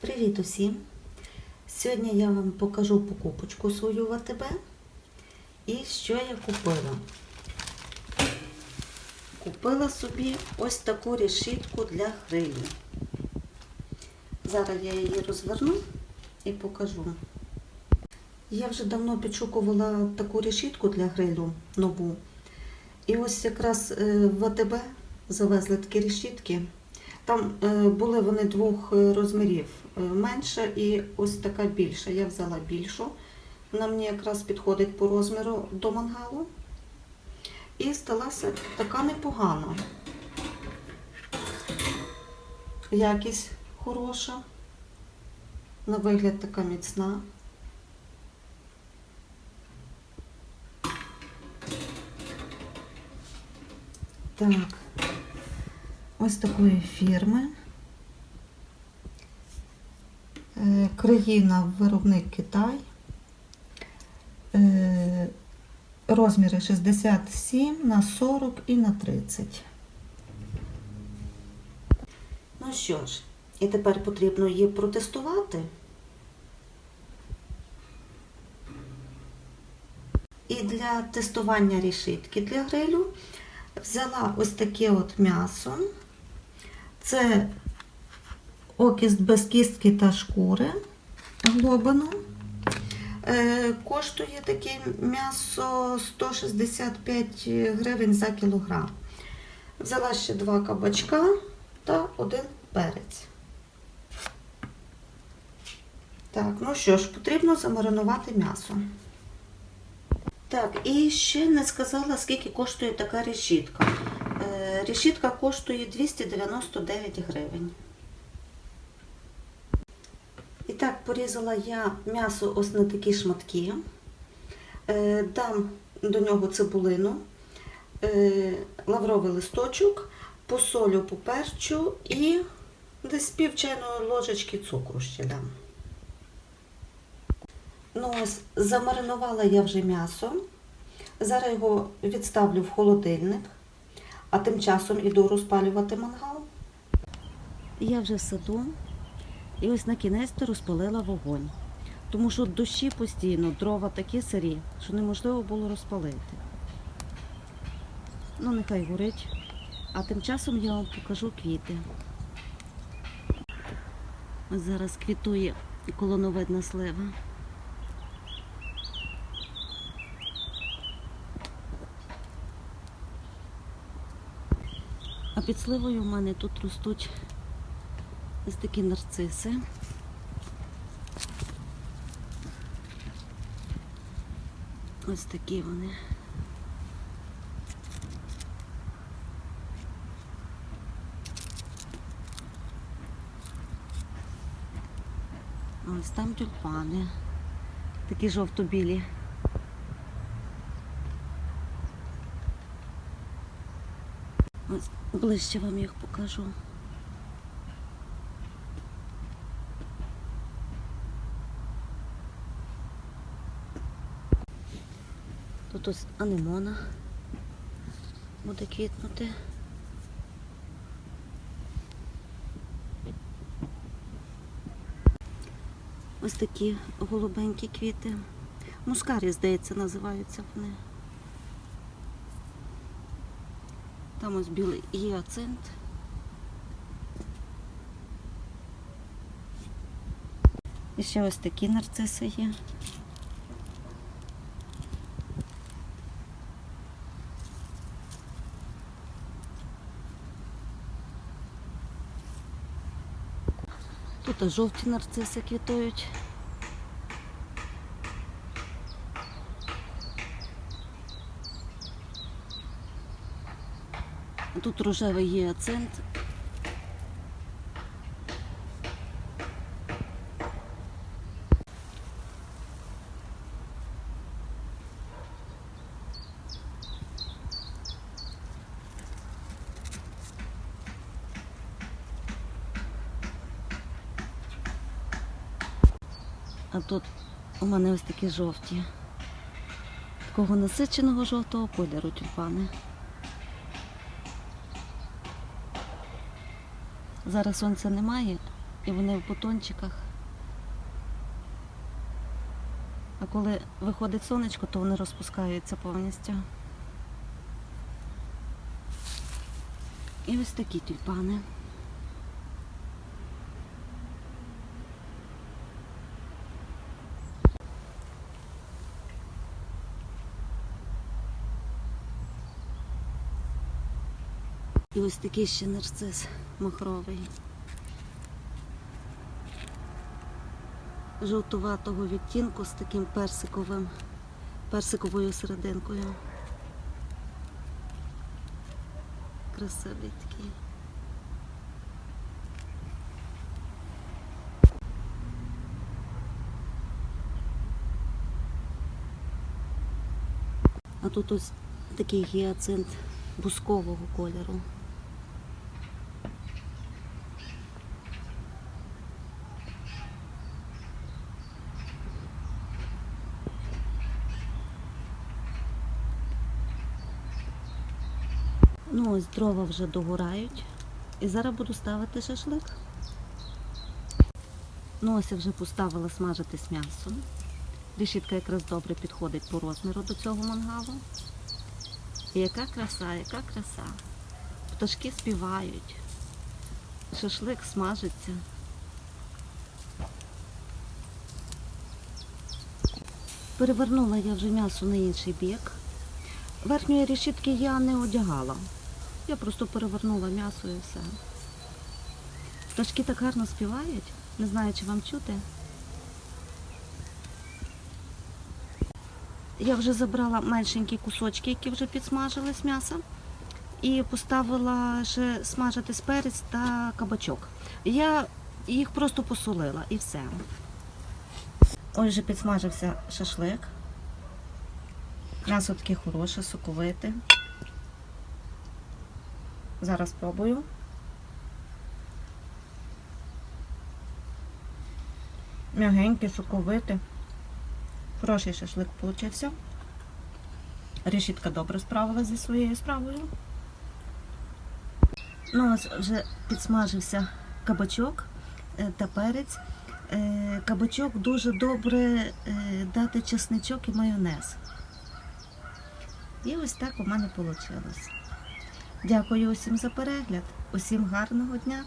Привіт усім! Сьогодні я вам покажу покупочку свою в АТБ і що я купила. Купила собі ось таку решітку для грилю. Зараз я її розверну і покажу. Я вже давно підшукувала таку решітку для грилю нову. І ось якраз е, в АТБ завезли такі решітки. Там е, були вони двох е, розмірів е, менша і ось така більша. Я взяла більшу. Вона мені якраз підходить по розміру до мангалу. І сталася така непогана. Якість хороша. На вигляд така міцна. Так. Ось такої фірми. Е, Країна виробник Китай. Е, Розміри 67 на 40 і на 30. Ну що ж, і тепер потрібно її протестувати. І для тестування решітки для грилю взяла ось таке от м'ясо. Це окіст без кістки та шкури глобину. Е, коштує таке м'ясо 165 гривень за кілограм. Взяла ще два кабачка та один перець. Так, ну що ж, потрібно замаринувати м'ясо. Так, і ще не сказала, скільки коштує така решітка. Е, решітка коштує 299 гривень. І так, порізала я м'ясо ось на такі шматки. Е, дам до нього цибулину, е, лавровий листочок, посолю, поперчу і десь пів чайної ложечки цукру ще дам. Ну ось, замаринувала я вже м'ясо. Зараз його відставлю в холодильник, а тим часом іду розпалювати мангал. Я вже в саду і ось на кінець розпалила вогонь. Тому що дощі постійно, дрова такі сирі, що неможливо було розпалити. Ну, нехай горить. А тим часом я вам покажу квіти. Ось зараз квітує колоновидна слива. А під сливою в мене тут ростуть ось такі нарциси. Ось такі вони. Ось там тюльпани. Такі жовто-білі. Ось ближче вам їх покажу. Тут ось анемона буде квітнути. Ось такі голубенькі квіти. Мускарі, здається, називаються вони. Там ось білий гіацинт. І ще ось такі нарциси є. Тут жовті нарциси квітують. Тут рожевий гіацинт. А тут у мене ось такі жовті. Такого насиченого жовтого кольору тюльпани. Зараз сонця немає, І вони в бутончиках. А коли виходить сонечко, то вони розпускаються повністю. І ось такі тюльпани. І ось такий ще нарцис махровий. Жовтуватого відтінку з таким персиковим, персиковою серединкою. Красивий такий. А тут ось такий гіацинт бускового кольору. Ну, ось дрова вже догорають. І зараз буду ставити шашлик. Ну, ось я вже поставила смажитись м'ясо. Решітка якраз добре підходить по розміру до цього мангалу. І яка краса, яка краса. Пташки співають. Шашлик смажиться. Перевернула я вже м'ясо на інший бік. Верхньої решітки я не одягала. Я просто перевернула м'ясо і все. Пташки так гарно співають. Не знаю, чи вам чути. Я вже забрала меншенькі кусочки, які вже підсмажились м'яса. І поставила ще смажитись перець та кабачок. Я їх просто посолила і все. Ось вже підсмажився шашлик. М'ясо таке хороше, соковите. Зараз спробую. М'ягеньке, соковите. Хороший шашлик получився. Решітка добре справилася зі своєю справою. Ну, ось вже підсмажився кабачок е, та перець. Е, Кабачок дуже добре е, дати чесничок і майонез. І ось так у мене вийшло. Дякую усім за перегляд, усім гарного дня.